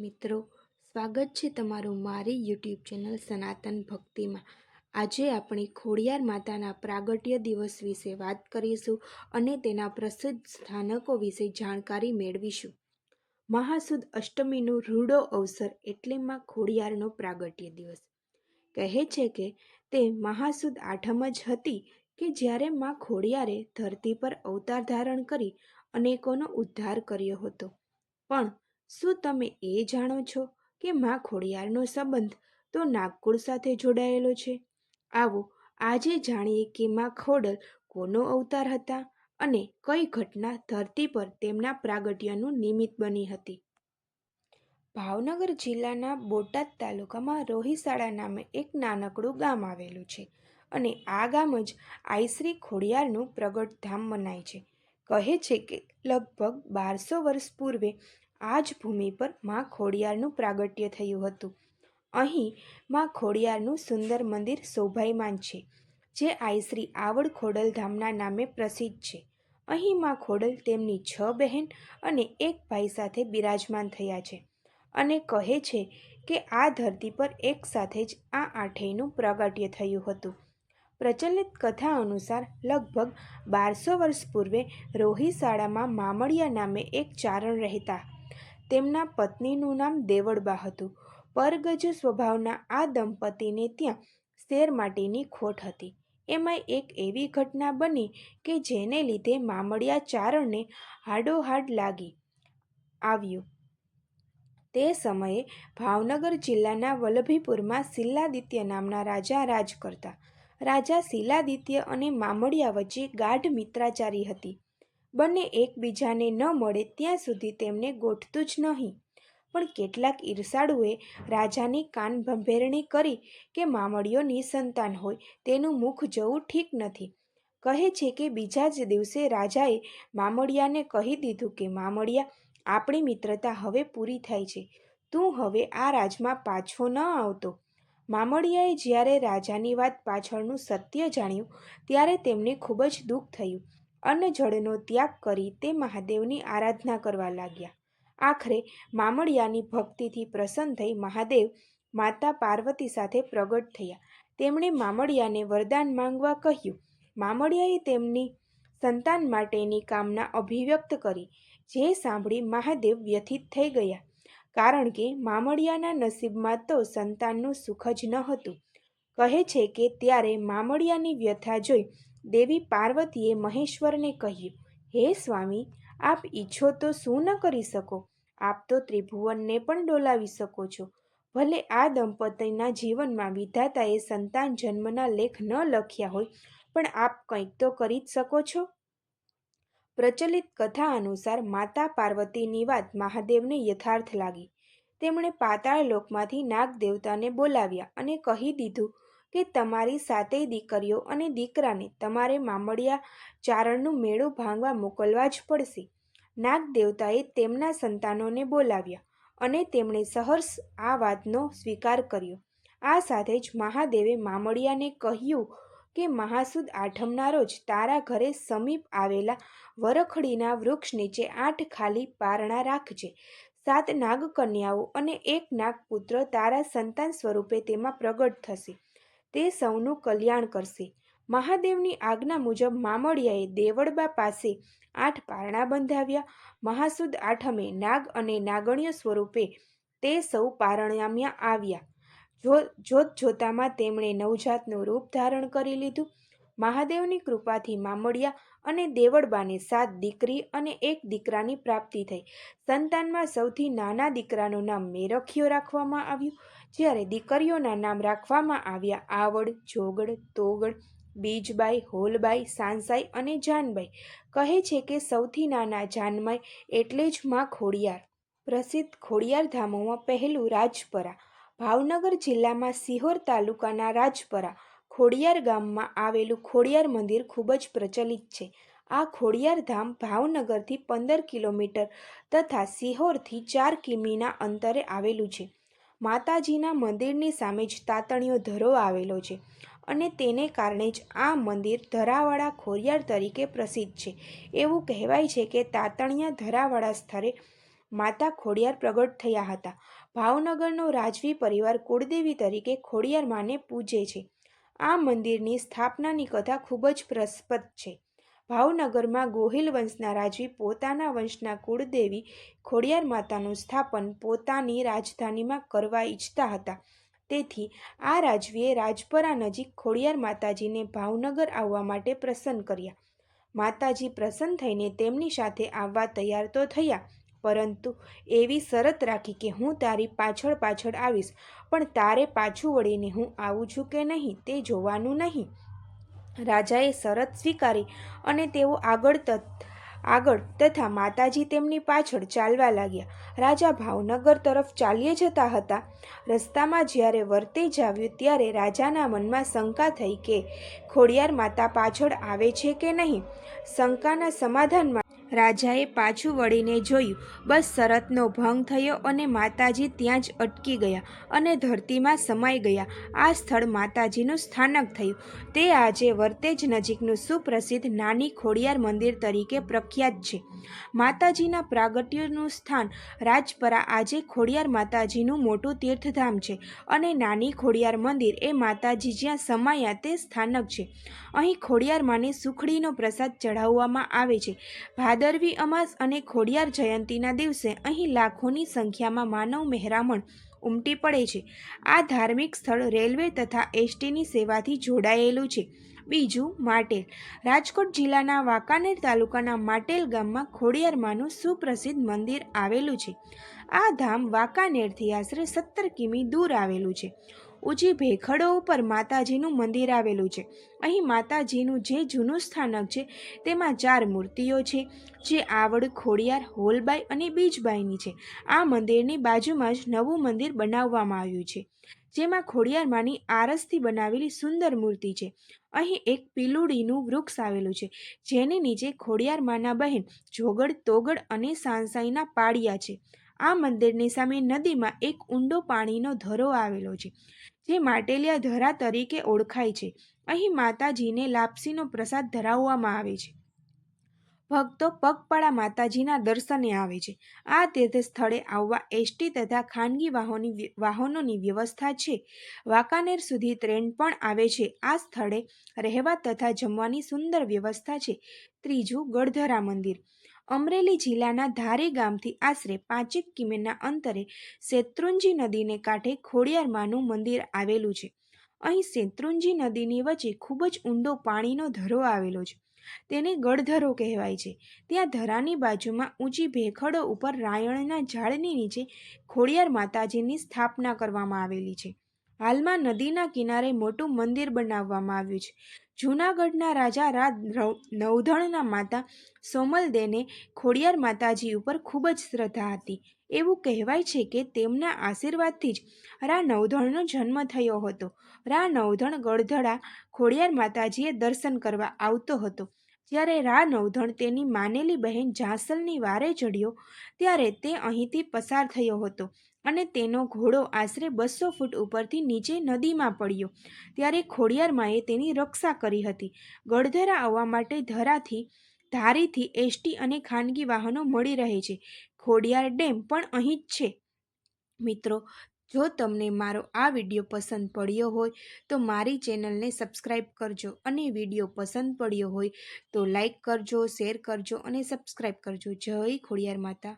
મિત્રો, સ્વાગત છે તમારું મારી યુટ્યુબ ચેનલ સનાતન ભક્તિમાં. આજે આપણે ખોડિયાર માતાના પ્રાગટ્ય દિવસ વિશે વાત કરીશું અને તેના પ્રસિદ્ધ સ્થાનકો વિશે જાણકારી મેળવીશું. મહાસુદ અષ્ટમીનો રૂડો અવસર એટલે માં ખોડિયારનો પ્રાગટ્ય દિવસ. કહે છે કે તે મહાસુદ આઠમ જ હતી કે જ્યારે માં ખોડિયારે ધરતી પર અવતાર ધારણ કરી અનેકોનો ઉદ્ધાર કર્યો હતો. પણ શું તમે એ જાણો છો કે માં ખોડિયારનો સંબંધ તો નાગકુળ સાથે જોડાયેલો છે? આવો, આજે જાણીએ કે માં ખોડલ કોનો અવતાર હતા અને કઈ ઘટના ધરતી પર તેમના પ્રાગટ્યનું નિમિત્ત બની હતી? ભાવનગર જિલ્લાના બોટાદ તાલુકામાં રોહિસાળા નામે એક નાનકડું ગામ આવેલું છે અને આ ગામ જ આઈશ્રી ખોડિયારનું પ્રગટ ધામ મનાય છે. કહે છે કે લગભગ બારસો વર્ષ પૂર્વે આ જ ભૂમિ પરમાં ખોડિયારનું પ્રાગટ્ય થયું હતું. અહીં માં ખોડિયારનું સુંદર મંદિર શોભાયમાન છે, જે આઈશ્રી આવડ ખોડલ ધામના નામે પ્રસિદ્ધ છે. અહીં માં ખોડલ તેમની છ બહેન અને એક ભાઈ સાથે બિરાજમાન થયા છે અને કહે છે કે આ ધરતી પર એક સાથે જ આ આઠેયનું પ્રગટ્ય થયું હતું. પ્રચલિત કથા અનુસાર લગભગ બારસો વર્ષ પૂર્વે રોહિશાળામાં મામળિયા નામે એક ચારણ રહેતા તેમના પત્નીનું નામ દેવળબા હતું. પરગજ સ્વભાવના આ દંપતીને ત્યાં શેર માટેની ખોટ હતી. એમાં એક એવી ઘટના બની કે જેને લીધે મામડિયા ચારણને હાડોહાડ લાગી આવ્યું. તે સમયે ભાવનગર જિલ્લાના વલ્લભીપુરમાં શિલાદિત્ય નામના રાજા રાજ કરતા. રાજા શિલાદિત્ય અને મામડિયા વચ્ચે ગાઢ મિત્રાચારી હતી. બંને એકબીજાને ન મળે ત્યાં સુધી તેમને ગોઠતું જ નહીં. પણ કેટલાક ઈર્ષાળુએ રાજાની કાન ભંભેરણી કરી કે મામડીઓ નિસંતાન હોય તેનું મુખ જવું ઠીક નથી. કહે છે કે બીજા જ દિવસે રાજાએ મામડિયાને કહી દીધું કે મામડિયા આપણી મિત્રતા હવે પૂરી થાય છે. તું હવે આ રાજમાં પાછો ન આવતો. મામડિયાએ જ્યારે રાજાની વાત પાછળનું સત્ય જાણ્યું, ત્યારે તેમને ખૂબ જ દુઃખ થયું. અન્ન જળનો ત્યાગ કરી તે મહાદેવની આરાધના કરવા લાગ્યા. આખરે મામડિયાની ભક્તિથી પ્રસન્ન થઈ મહાદેવ માતા પાર્વતી સાથે પ્રગટ થયા. તેમણે મામડિયાને વરદાન માંગવા કહ્યું. મામડિયાએ તેમની સંતાન માટેની કામના અભિવ્યક્ત કરી, જે સાંભળી મહાદેવ વ્યથિત થઈ ગયા. કારણ કે મામડિયાના નસીબમાં તો સંતાનનું સુખ જ ન હતું. કહે છે કે ત્યારે મામળિયાની વ્યથા જોઈ દેવી પાર્વતીએ મહેશ્વરને કહ્યું, હે સ્વામી, આપ ઈચ્છો તો શું ન કરી શકો? આપ તો ત્રિભુવનને પણ ડોલાવી શકો છો. ભલે આ દંપતીના જીવનમાં વિધાતાએ સંતાન જન્મના લેખ ન લખ્યા હોય, પણ આપ કંઈક તો કરી જ શકો છો. પ્રચલિત કથા અનુસાર માતા પાર્વતીની વાત મહાદેવને યથાર્થ લાગી. તેમણે પાતાળ લોકમાંથી નાગ દેવતાને બોલાવ્યા અને કહી દીધું કે તમારી સાતેય દીકરીઓ અને દીકરાને તમારે મામડિયા ચારણનું મેળું ભાંગવા મોકલવા જ પડશે. નાગ દેવતાએ તેમના સંતાનોને બોલાવ્યા અને તેમણે સહર્ષ આ વાતનો સ્વીકાર કર્યો. આ સાથે જ મહાદેવે મામડિયાને કહ્યું કે મહાસુદ આઠમના રોજ તારા ઘરે સમીપ આવેલા વરખડીના વૃક્ષ નીચે આઠ ખાલી પારણા રાખજે. સાત નાગકન્યાઓ અને એક નાગપુત્ર તારા સંતાન સ્વરૂપે તેમાં પ્રગટ થશે. તે સૌનું કલ્યાણ કરશે. મહાદેવની આજ્ઞા મુજબ મામડિયાએ દેવળબા પાસે આઠ પારણા બંધાવ્યા. મહાસુદ આઠમે નાગ અને નાગણ્ય સ્વરૂપે તે સૌ પારણામ્યા આવ્યા. જો જોત જોતામાં તેમણે નવજાતનું રૂપ ધારણ કરી લીધું. મહાદેવની કૃપાથી મામડિયા અને દેવળબાને સાત દીકરી અને એક દીકરાની પ્રાપ્તિ થઈ. સંતાનમાં સૌથી નાના દીકરાનું નામ મેરખિયો રાખવામાં આવ્યું, જ્યારે દીકરીઓના નામ રાખવામાં આવ્યા આવડ, જોગડ, તોગડ, બીજબાઈ, હોલબાઈ, સાંસાઈ અને જાનબાઈ. કહે છે કે સૌથી નાના જાનમાઈ એટલે જ માં ખોડિયાર. પ્રસિદ્ધ ખોડિયાર ધામોમાં પહેલું રાજપરા. ભાવનગર જિલ્લામાં સિહોર તાલુકાના રાજપરા. ખોડિયાર ગામમાં આવેલું ખોડિયાર મંદિર ખૂબ જ પ્રચલિત છે. આ ખોડિયાર ધામ ભાવનગરથી પંદર કિલોમીટર તથા સિહોરથી ચાર કિમીના અંતરે આવેલું છે. માતાજીના મંદિરની સામે જ તાતણીઓ ધરો આવેલો છે અને તેને કારણે જ આ મંદિર ધરાવાળા ખોરિયાર તરીકે પ્રસિદ્ધ છે. એવું કહેવાય છે કે તાતણિયા ધરાવાળા સ્થળે માતા ખોડિયાર પ્રગટ થયા હતા. ભાવનગરનો રાજવી પરિવાર કુળદેવી તરીકે ખોડિયાર માને પૂજે છે. આ મંદિરની સ્થાપનાની કથા ખૂબ જ પ્રસ્પદ છે. ભાવનગરમાં ગોહિલ વંશના રાજવી પોતાના વંશના કુળદેવી ખોડિયાર માતાનું સ્થાપન પોતાની રાજધાનીમાં કરવા ઈચ્છતા હતા. તેથી આ રાજવીએ રાજપરા નજીક ખોડિયાર માતાજીને ભાવનગર આવવા માટે પ્રસન્ન કર્યા. માતાજી પ્રસન્ન થઈને તેમની સાથે આવવા તૈયાર તો થયા પરંતુ એવી શરત રાખી કે હું તારી પાછળ પાછળ આવીશ, પણ તારે પાછું વળીને હું આવું છું કે નહીં તે જોવાનું નહીં. રાજાએ શરત સ્વીકારી અને તેઓ આગળ આગળ તથા માતાજી તેમની પાછળ ચાલવા લાગ્યા. રાજા ભાવનગર તરફ ચાલ્યે જતા હતા. રસ્તામાં જ્યારે વર્તેજ આવ્યું ત્યારે રાજાના મનમાં શંકા થઈ કે ખોડિયાર માતા પાછળ આવે છે કે નહીં? શંકાના સમાધાનમાં રાજાએ પાછું વળીને જોયું, બસ શરતનો ભંગ થયો અને માતાજી ત્યાં જ અટકી ગયા અને ધરતીમાં સમાઈ ગયા. આ સ્થળ માતાજીનું સ્થાનક થયું. તે આજે વર્તેજ નજીકનું સુપ્રસિદ્ધ નાની ખોડિયાર મંદિર તરીકે પ્રખ્યાત છે. માતાજીના પ્રાગટ્યનું સ્થાન રાજપરા આજે ખોડિયાર માતાજીનું મોટું તીર્થધામ છે અને નાની ખોડિયાર મંદિર એ માતાજી જ્યાં સમાયા તે સ્થાનક છે. અહીં ખોડિયાર માને સુખડીનો પ્રસાદ ચઢાવવામાં આવે છે. ભાદરવી અમાસ અને ખોડિયાર જયંતીના દિવસે અહીં લાખોની સંખ્યામાં માનવ મહેરામણ ઉમટી પડે છે. આ ધાર્મિક સ્થળ રેલવે તથા એસટીની સેવાથી જોડાયેલું છે. બીજું, માટેલ. રાજકોટ જિલ્લાના વાંકાનેર તાલુકાના માટેલ ગામમાં ખોડિયારમાંનું સુપ્રસિદ્ધ મંદિર આવેલું છે. આ ધામ વાંકાનેરથી આશરે સત્તર કિમી દૂર આવેલું છે. ઊંચી ભેખડો ઉપર માતાજીનું મંદિર આવેલું છે. અહીં માતાજીનું જે જૂનું સ્થાનક છે, તેમાં ચાર મૂર્તિઓ છે, જે આવડ, ખોડિયાર, હોલબાઈ અને બીજબાઈની છે. આ મંદિરની બાજુમાં જ નવું મંદિર બનાવવામાં આવ્યું છે, જેમાં ખોડિયારમાંની આરસથી બનાવેલી સુંદર મૂર્તિ છે. અહીં એક પીલુડીનું વૃક્ષ આવેલું છે, જેની નીચે ખોડિયારમાંના બહેન જોગડ, તોગડ અને સાંસાઈના પાડિયા છે. આ મંદિરની સામે નદીમાં એક ઊંડો પાણીનો ધરો આવેલો છે, જે માટેલિયા ધરા તરીકે ઓળખાય છે. અહીં માતાજીને લાપસીનો પ્રસાદ ધરાવવામાં આવે છે. ભક્તો પગપાળા માતાજીના દર્શને આવે છે. આ તીર્થ સ્થળે આવવા એસટી તથા ખાનગી વાહનોની વાહનોની વ્યવસ્થા છે. વાંકાનેર સુધી ટ્રેન પણ આવે છે. આ સ્થળે રહેવા તથા જમવાની સુંદર વ્યવસ્થા છે. ત્રીજું ગઢધરા મંદિર. અમરેલી જિલ્લાના ધારી ગામથી આશરે પાંચેક કિમીના અંતરે શેત્રુંજી નદીને કાંઠે ખોડિયારમાનું મંદિર આવેલું છે. અહીં શેત્રુંજી નદીની વચ્ચે ખૂબ જ ઊંડો પાણીનો ધરો આવેલો છે. તેને ગળધરો કહેવાય છે. ત્યાં ધરાની બાજુમાં ઊંચી ભેખડો ઉપર રાયણના ઝાડની નીચે ખોડિયાર માતાજીની સ્થાપના કરવામાં આવેલી છે. હાલમાં નદીના કિનારે મોટું મંદિર બનાવવામાં આવ્યું છે. જૂનાગઢના રાજા રાજ નવધણના માતા સોમલદેને ખોડિયાર માતાજી ઉપર ખૂબ જ શ્રદ્ધા હતી. એવું કહેવાય છે કે તેમના આશીર્વાદથી જ રા નવધણનો જન્મ થયો હતો. રા નવધણ ગળધડા ખોડિયાર માતાજીએ દર્શન કરવા આવતો હતો. જ્યારે રા નવધણ તેની માનેલી બહેન જાસલની વારે ચડ્યો, ત્યારે તે અહીંથી પસાર થયો હતો અને તેનો ઘોડો આશરે બસો ફૂટ ઉપરથી નીચે નદીમાં પડ્યો. ત્યારે ખોડિયારમાંએ તેની રક્ષા કરી હતી. ગળધરા આવવા માટે ધરાથી, ધારીથી એસટી અને ખાનગી વાહનો મળી રહે છે. ખોડિયાર ડેમ પણ અહીં જ છે. મિત્રો જો તમને મારો આ વીડિયો પસંદ પડ્યો હોય, તો મારી ચેનલને સબસ્ક્રાઈબ કરજો અને વીડિયો પસંદ પડ્યો હોય, તો લાઈક કરજો, શેર કરજો અને સબસ્ક્રાઈબ કરજો. જય ખોડિયાર માતા.